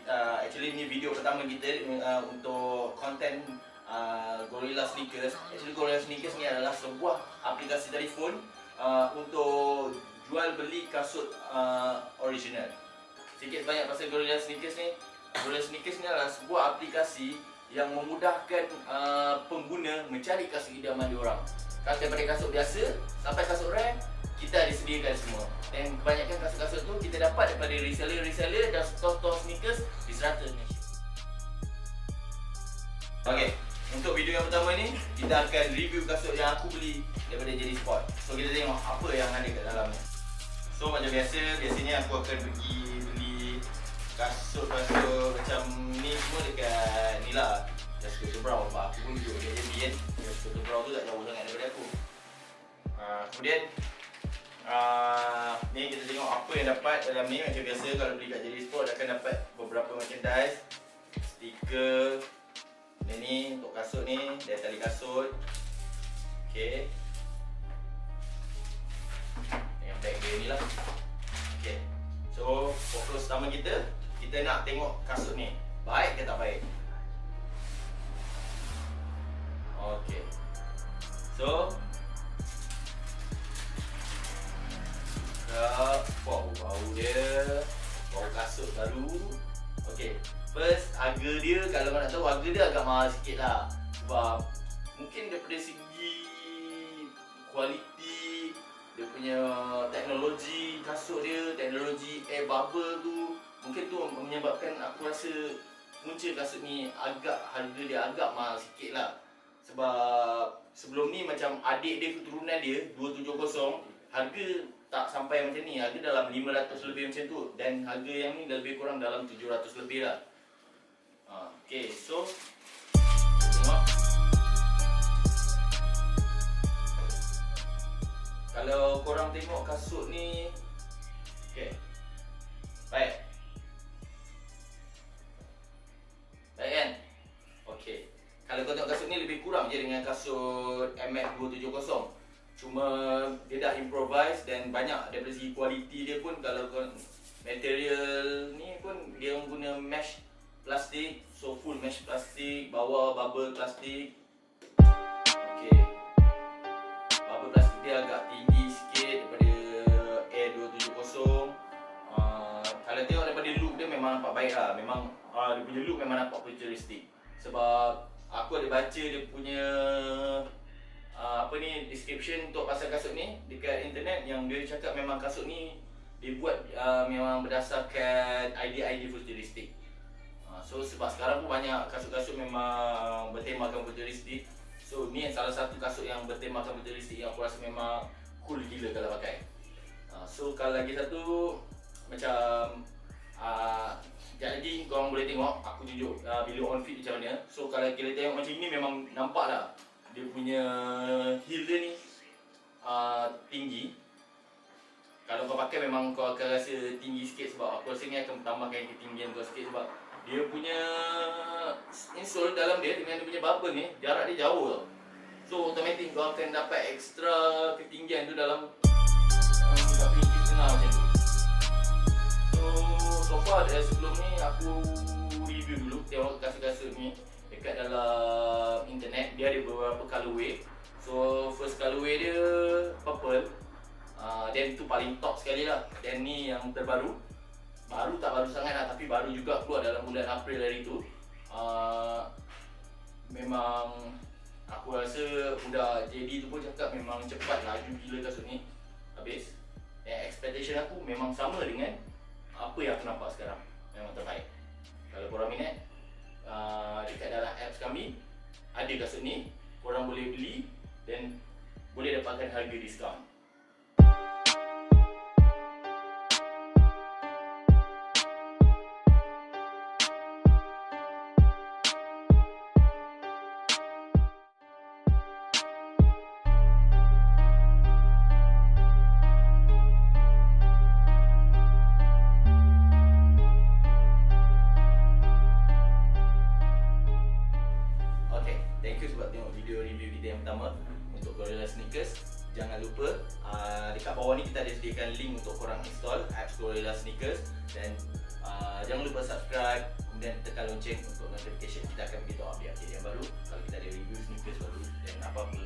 Kita actually ni video pertama kita uh, untuk konten uh, Gorilla Sneakers. Actually Gorilla Sneakers ni adalah sebuah aplikasi telefon uh, untuk jual beli kasut uh, original. Sikit banyak pasal Gorilla Sneakers ni. Gorilla Sneakers ni adalah sebuah aplikasi yang memudahkan uh, pengguna mencari kasut idaman diorang. Kasut daripada kasut biasa sampai kasut rare kita ada sediakan semua. Dan kebanyakan kasut-kasut tu kita dapat daripada reseller-reseller dan store-store sneakers di serata Malaysia. Okay, untuk video yang pertama ni kita akan review kasut yang aku beli daripada Jadi Sport. So kita tengok apa yang ada kat dalamnya. So macam biasa, biasanya aku akan pergi beli kasut-kasut macam ni semua dekat ni lah. Just go to sebab aku pun duduk di JB kan. Just go to tu tak jauh sangat daripada aku. Uh, kemudian uh, ni kita tengok apa yang dapat dalam ni. Macam biasa kalau beli kat Jelly Sport akan dapat beberapa merchandise. Stiker dan ni untuk kasut ni dan tali kasut. Okey. Dengan bag dia ni lah. Okey. So fokus utama kita kita nak tengok kasut ni. Baik ke tak baik kasut baru. Okay. First, harga dia kalau kau nak tahu harga dia agak mahal sikit lah. Sebab mungkin daripada segi kualiti, dia punya teknologi kasut dia, teknologi air bubble tu, mungkin tu menyebabkan aku rasa punca kasut ni agak harga dia agak mahal sikit lah. Sebab sebelum ni macam adik dia keturunan dia 270 harga tak sampai macam ni harga dalam 500 lebih macam tu dan harga yang ni lebih kurang dalam 700 lebih lah. Ha, Okay so Tengok. Kalau korang tengok kasut ni Okay. Baik. Baik kan? Okay. Kalau kau tengok kasut ni lebih kurang je dengan kasut MX270 Cuma dia dah banyak daripada segi kualiti dia pun kalau kau material ni pun dia guna mesh plastik so full mesh plastik bawah bubble plastik. Okey bubble plastik dia agak tinggi sikit daripada Air 270 uh, kalau tengok daripada look dia memang nampak baik lah. Memang uh, dia punya look memang nampak futuristic sebab aku ada baca dia punya uh, apa ni description untuk pasal kasut ni dekat internet yang dia cakap memang kasut ni dibuat uh, memang berdasarkan idea-idea futuristik. Uh, so sebab sekarang pun banyak kasut-kasut memang bertemakan futuristik. So ni salah satu kasut yang bertemakan futuristik yang aku rasa memang cool gila kalau pakai. Uh, so kalau lagi satu macam uh, Sekejap lagi korang boleh tengok aku tunjuk uh, bila on fit macam mana So kalau kita tengok macam ni memang nampak lah dia punya heel dia ni uh, tinggi. Kalau kau pakai memang kau akan rasa tinggi sikit sebab aku rasa ni akan tambahkan ketinggian kau sikit sebab dia punya insole dalam dia dengan dia punya bubble ni jarak dia jauh tau. So automatic kau akan dapat extra ketinggian tu dalam um, inci setengah macam tu. So so far dari sebelum ni aku review dulu tengok kasut-kasut ni dekat dalam internet dia ada beberapa colorway. So first colorway dia purple. Uh, then tu paling top sekali lah. Dan ni yang terbaru. Baru tak baru sangat lah tapi baru juga keluar dalam bulan April hari tu. Uh, memang aku rasa udah JD tu pun cakap memang cepat laju gila kasut ni habis. Dan expectation aku memang sama dengan apa yang aku nampak sekarang. Memang terbaik kami ada kasut ni korang boleh beli dan boleh dapatkan harga diskaun thank you sebab tengok video review kita yang pertama untuk Gorilla Sneakers. Jangan lupa uh, dekat bawah ni kita ada sediakan link untuk korang install apps Gorilla Sneakers. Dan uh, jangan lupa subscribe kemudian tekan lonceng untuk notification. Kita akan beritahu update-update yang baru. Kalau kita ada review sneakers baru dan apa-apa